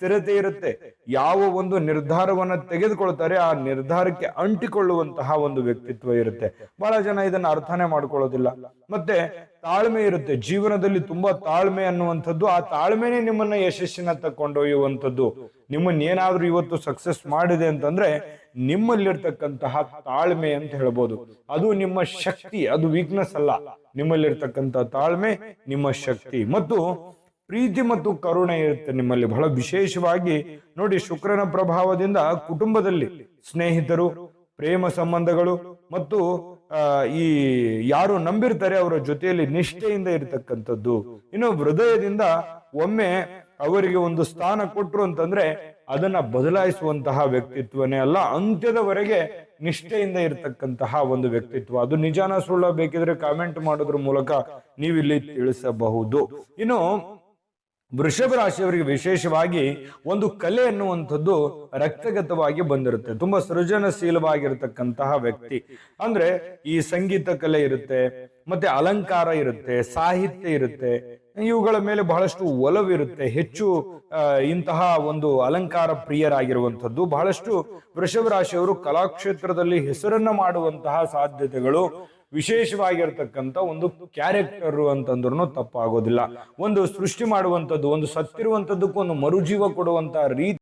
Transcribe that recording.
ಸ್ಥಿರತೆ ಇರುತ್ತೆ. ಯಾವ ಒಂದು ನಿರ್ಧಾರವನ್ನ ತೆಗೆದುಕೊಳ್ತಾರೆ, ಆ ನಿರ್ಧಾರಕ್ಕೆ ಅಂಟಿಕೊಳ್ಳುವಂತಹ ಒಂದು ವ್ಯಕ್ತಿತ್ವ ಇರುತ್ತೆ. ಬಹಳ ಜನ ಇದನ್ನ ಅರ್ಥನೆ ಮಾಡ್ಕೊಳ್ಳೋದಿಲ್ಲ. ಮತ್ತೆ ತಾಳ್ಮೆ ಇರುತ್ತೆ. ಜೀವನದಲ್ಲಿ ತುಂಬಾ ತಾಳ್ಮೆ ಅನ್ನುವಂಥದ್ದು, ಆ ತಾಳ್ಮೆನೆ ನಿಮ್ಮನ್ನ ಯಶಸ್ಸಿನ ತಕ್ಕೊಂಡೊಯ್ಯುವಂಥದ್ದು ನಿಮ್ಮನ್ನ ಏನಾದ್ರೂ ಇವತ್ತು ಸಕ್ಸಸ್ ಮಾಡಿದೆ ಅಂತಂದ್ರೆ, ನಿಮ್ಮಲ್ಲಿರ್ತಕ್ಕಂತಹ ತಾಳ್ಮೆ ಅಂತ ಹೇಳ್ಬೋದು. ಅದು ನಿಮ್ಮ ಶಕ್ತಿ, ಅದು ವೀಕ್ನೆಸ್ ಅಲ್ಲ. ನಿಮ್ಮಲ್ಲಿರ್ತಕ್ಕಂತಹ ತಾಳ್ಮೆ, ನಿಮ್ಮ ಶಕ್ತಿ. ಮತ್ತು ಪ್ರೀತಿ ಮತ್ತು ಕರುಣೆ ಇರುತ್ತೆ ನಿಮ್ಮಲ್ಲಿ. ಬಹಳ ವಿಶೇಷವಾಗಿ ನೋಡಿ ಶುಕ್ರನ ಪ್ರಭಾವದಿಂದ ಕುಟುಂಬದಲ್ಲಿ ಸ್ನೇಹಿತರು, ಪ್ರೇಮ ಸಂಬಂಧಗಳು ಮತ್ತು ಈ ಯಾರು ನಂಬಿರ್ತಾರೆ ಅವರ ಜೊತೆಯಲ್ಲಿ ನಿಷ್ಠೆಯಿಂದ ಇರತಕ್ಕಂಥದ್ದು. ಇನ್ನು ಹೃದಯದಿಂದ ಒಮ್ಮೆ ಅವರಿಗೆ ಒಂದು ಸ್ಥಾನ ಕೊಟ್ಟರು ಅಂತಂದ್ರೆ ಅದನ್ನ ಬದಲಾಯಿಸುವಂತಹ ವ್ಯಕ್ತಿತ್ವನೇ ಅಲ್ಲ. ಅಂತ್ಯದವರೆಗೆ ನಿಷ್ಠೆಯಿಂದ ಇರತಕ್ಕಂತಹ ಒಂದು ವ್ಯಕ್ತಿತ್ವ. ಅದು ನಿಜಾನ ಸುಳ್ಳ ಬೇಕಿದ್ರೆ ಕಾಮೆಂಟ್ ಮಾಡೋದ್ರ ಮೂಲಕ ನೀವಿಲ್ಲಿ ತಿಳಿಸಬಹುದು. ಇನ್ನು ವೃಷಭ ರಾಶಿಯವರಿಗೆ ವಿಶೇಷವಾಗಿ ಒಂದು ಕಲೆ ಅನ್ನುವಂಥದ್ದು ರಕ್ತಗತವಾಗಿ ಬಂದಿರುತ್ತೆ. ತುಂಬಾ ಸೃಜನಶೀಲವಾಗಿರತಕ್ಕಂತಹ ವ್ಯಕ್ತಿ. ಅಂದ್ರೆ ಈ ಸಂಗೀತ ಕಲೆ ಇರುತ್ತೆ, ಮತ್ತೆ ಅಲಂಕಾರ ಇರುತ್ತೆ, ಸಾಹಿತ್ಯ ಇರುತ್ತೆ ಇವುಗಳ ಮೇಲೆ ಬಹಳಷ್ಟು ಒಲವಿರುತ್ತೆ. ಹೆಚ್ಚು ಇಂತಹ ಒಂದು ಅಲಂಕಾರ ಪ್ರಿಯರಾಗಿರುವಂಥದ್ದು. ಬಹಳಷ್ಟು ವೃಷಭ ರಾಶಿಯವರು ಕಲಾಕ್ಷೇತ್ರದಲ್ಲಿ ಹೆಸರನ್ನ ಮಾಡುವಂತಹ ಸಾಧ್ಯತೆಗಳು ವಿಶೇಷವಾಗಿರ್ತಕ್ಕಂಥ ಒಂದು ಕ್ಯಾರೆಕ್ಟರ್ ಅಂತಂದ್ರೂ ತಪ್ಪಾಗೋದಿಲ್ಲ. ಒಂದು ಸೃಷ್ಟಿ ಮಾಡುವಂಥದ್ದು, ಒಂದು ಸತ್ತಿರುವಂಥದ್ದಕ್ಕೂ ಒಂದು ಮರುಜೀವ ಕೊಡುವಂತಹ ರೀತಿ